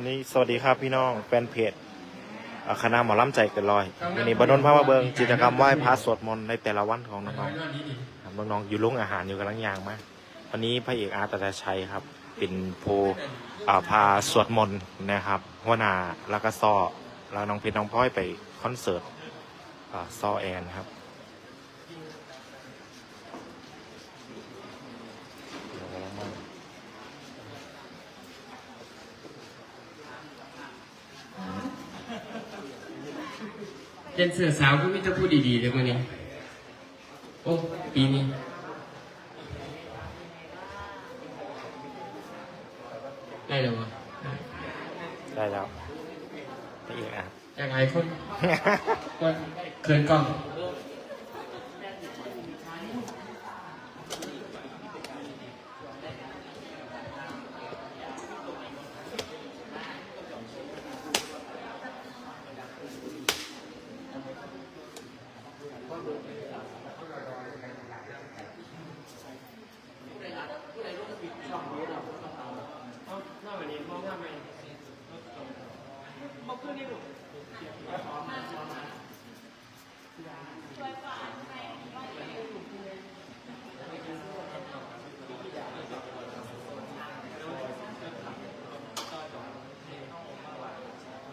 วันนี้สวัสดีครับพี่น้องแฟนเพจอ่าคณะหมอลำใจเกินร้อยวันนี้บดนพามาเบิงกิจกรรมไหว้พระสวดมนต์ในแต่ละวันของน้องๆครับน้องๆอยู่ลุงอาหารอยู่กำลังยางมาวันนี้พระเอกอาร์ตตาชัยครับ เป็นโพอ่าพาสวดมนต์นะครับหัวหน้าแล้วก็ซ้อแล้วน้องเพชรน้องพลอยไปคอนเสิร์ตอ่าซ้อแอนครับเดี๋ยวกำลังมา เจนเสือสาวก็ไม่จะพูดดีๆเลยวันนี้โอ้ปีนี้ได้เลยวะได้แล้วพระเอกอาร์ตอยากหายคนคนเขินกล้อง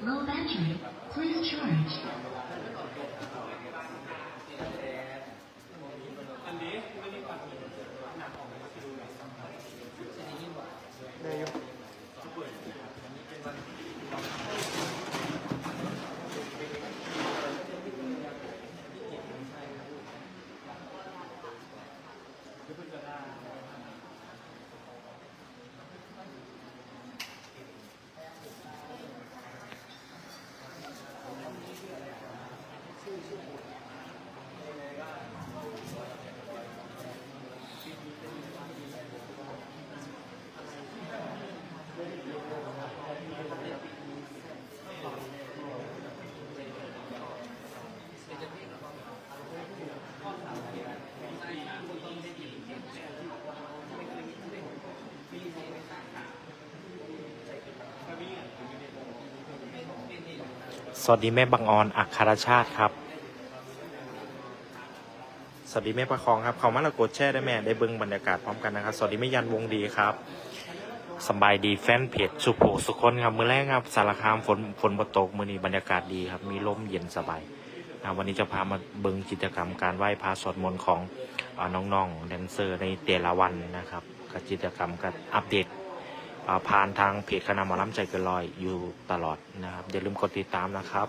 Low battery. Please charge. สวัสดีแม่บังออนอัครชาติครับ สวัสดีแม่ประคองครับเขามาล้วกดแชร์ได้แม่ได้เบิ้งบรรยากาศพร้อมกันนะครับ สวัสดีแม่ยันวงดีครับสบายดีแฟนเพจสุโขสุคนครับมือแรกครับสารคามฝนฝนบตกมือนี้บรรยากาศดีครับ มีลมเย็นสบายอ่าวันนี้จะพามาเบิ้งกิจกรรมการไหว้พระสวดมนต์ของน้องๆแดนเซอร์ในแต่ละวันนะครับกับกิจกรรมกับอัปเดต ผ่านทางเพจคณะหมอลำใจเกินลอยอยู่ตลอดนะครับ อย่าลืมกดติดตามนะครับ